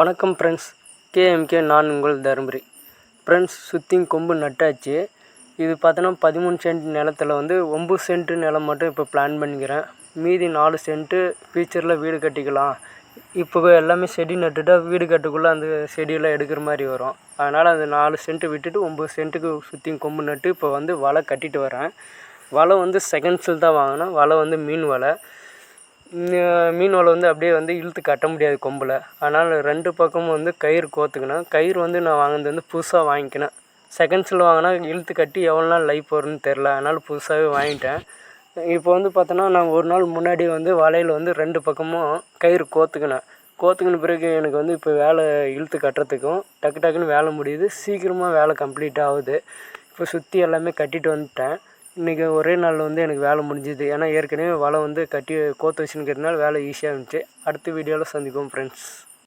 வணக்கம் friends KMK நான் உங்கள் தருமபுரி. ஃப்ரெண்ட்ஸ் சுற்றியும் கொம்பு நட்டாச்சு. இது பார்த்தோன்னா பதிமூணு சென்ட் நிலத்துல வந்து ஒம்பது சென்ட் நிலம் மட்டும் இப்போ பிளான் பண்ணிக்கிறேன். மீதி நாலு சென்ட்டு ஃபியூச்சரில் வீடு கட்டிக்கலாம். இப்போ எல்லாமே செடி நட்டுட்டா வீடு கட்டுக்குள்ளே அந்த செடியெல்லாம் எடுக்கிற மாதிரி வரும். அதனால் அந்த நாலு சென்ட்டு விட்டுட்டு ஒம்பது சென்ட்டுக்கு சுற்றியும் கொம்பு நட்டு இப்போ வந்து வலை கட்டிட்டு வரேன். வலை வந்து செகண்ட்ஸில் தான் வாங்கினேன். வலை வந்து மீன் வலை. மீன் வலை வந்து அப்படியே வந்து இழுத்து கட்ட முடியாது கொம்பில். அதனால் ரெண்டு பக்கமும் வந்து கயிறு கோர்த்துக்கினேன் கயிறு வந்து நான் வாங்கினது வந்து புதுசாக வாங்கிக்கினேன். செகண்ட்ஸில் வாங்கினா இழுத்து கட்டி எவ்வளோ நாள் லைஃப் வரும்னு தெரில அதனால் புதுசாகவே வாங்கிட்டேன். இப்போ வந்து பார்த்தோன்னா நான் ஒரு நாள் முன்னாடி வந்து வலையில் வந்து ரெண்டு பக்கமும் கயிறு கோர்த்துக்கினேன் கோர்த்துக்கின பிறகு எனக்கு வந்து இப்போ வேலை இழுத்து கட்டுறதுக்கும் டக்கு டக்குன்னு வேலை முடியுது. சீக்கிரமாக வேலை கம்ப்ளீட் ஆகுது. இப்போ சுற்றி எல்லாமே கட்டிட்டு வந்துட்டேன். இன்றைக்கி ஒரே நாளில் வந்து எனக்கு வேலை முடிஞ்சுது. ஏன்னா ஏற்கனவே வலை வந்து கட்டி கோர்த்து வச்சுருக்கிறதுனால வேலை ஈஸியாக இருந்துச்சு. அடுத்த வீடியோவில் சந்திப்போம் ஃப்ரெண்ட்ஸ்